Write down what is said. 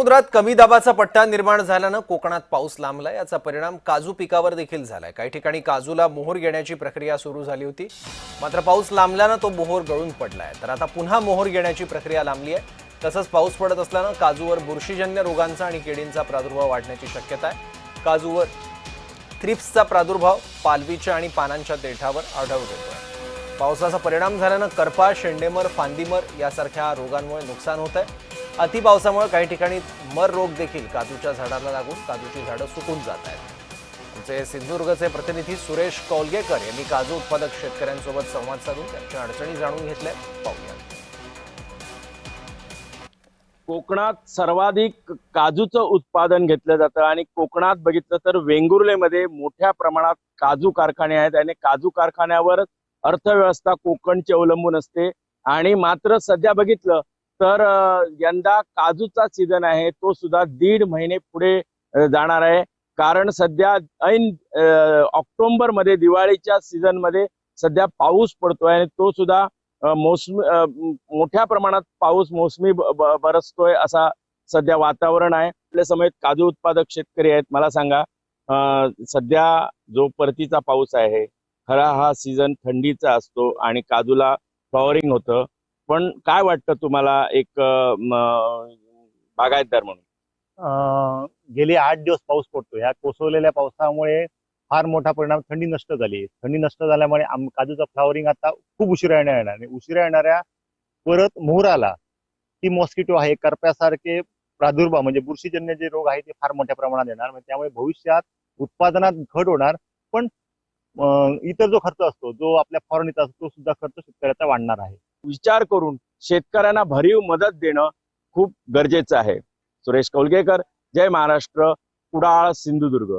समुद्रात कमी दाबाचा पट्टा निर्माण झाल्यानं कोकणात पाऊस लांबला याचा परिणाम काजू पिकावर देखील झालाय. काही ठिकाणी काजूला मोहर घेण्याची प्रक्रिया सुरू झाली होती. मात्र पाऊस लांबल्यानं तो मोहर गळून पडलाय. तर आता पुन्हा मोहर घेण्याची प्रक्रिया लांबली आहे तसंच पाऊस पडत असल्यानं काजूवर बुरशीजन्य रोगांचा आणि किडींचा प्रादुर्भाव वाढण्याची शक्यता आहे. काजूवर थ्रिप्सचा प्रादुर्भाव पालवीच्या आणि पानांच्या देठावर आढळून येतोय. पावसाचा परिणाम झाल्यानं करपा शेंडेमर फांदीमर यासारख्या रोगांमुळे नुकसान होत आहे अतिपावसामुळे काही ठिकाणी मर रोग देखील काजूच्या झाडाला लागून काजूची झाडं सुकून जात आहेत. आमचे सिंधुदुर्गचे प्रतिनिधी सुरेश कौलगेकर यांनी काजू उत्पादक शेतकऱ्यांसोबत संवाद साधून त्यांच्या अडचणी जाणून घेतल्या. पाहूया. कोकणात सर्वाधिक काजूचं उत्पादन घेतलं जातं आणि कोकणात बघितलं तर वेंगुर्लेमध्ये मोठ्या प्रमाणात काजू कारखाने आहेत आणि काजू कारखान्यावर अर्थव्यवस्था कोकणची अवलंबून असते. आणि मात्र सध्या बघितलं तर यंदा काजूचा सीझन आहे तो सुद्धा दीड महिने पुढे जाणार आहे. कारण सध्या ऐन ऑक्टोबरमध्ये दिवाळीच्या सीझनमध्ये सध्या पाऊस पडतोय आणि तो सुद्धा मोसमी मोठ्या प्रमाणात पाऊस मोसमी बरसतोय असा सध्या वातावरण आहे. आपल्या समेत काजू उत्पादक शेतकरी आहेत मला सांगा सध्या जो परतीचा पाऊस आहे खरा हा सीझन थंडीचा असतो आणि काजूला फ्लॉवरिंग होतं. पण काय वाटतं तुम्हाला एक बागायतदार म्हणून? गेले आठ दिवस पाऊस पडतो या कोसळलेल्या पावसामुळे फार मोठा परिणाम थंडी नष्ट झाली थंडी नष्ट झाल्यामुळे काजूचा फ्लावरिंग आता खूप उशिरा येणार येणार आणि उशिरा येणाऱ्या परत मोहराला ती मॉस्किटो आहे. करप्यासारखे प्रादुर्भाव म्हणजे बुरशीजन्य जे रोग आहे ते फार मोठ्या प्रमाणात येणार. म्हणजे त्यामुळे भविष्यात उत्पादनात घट होणार. पण इतर जो खर्च असतो जो आपल्या फवारणीचा असतो तो सुद्धा खर्च शेतकऱ्याचा वाढणार आहे. विचार करून शेतकऱ्यांना भरीव मदत देणं खूप गरजेचं आहे. सुरेश कौलगेकर जय महाराष्ट्र कुडाळ सिंधुदुर्ग.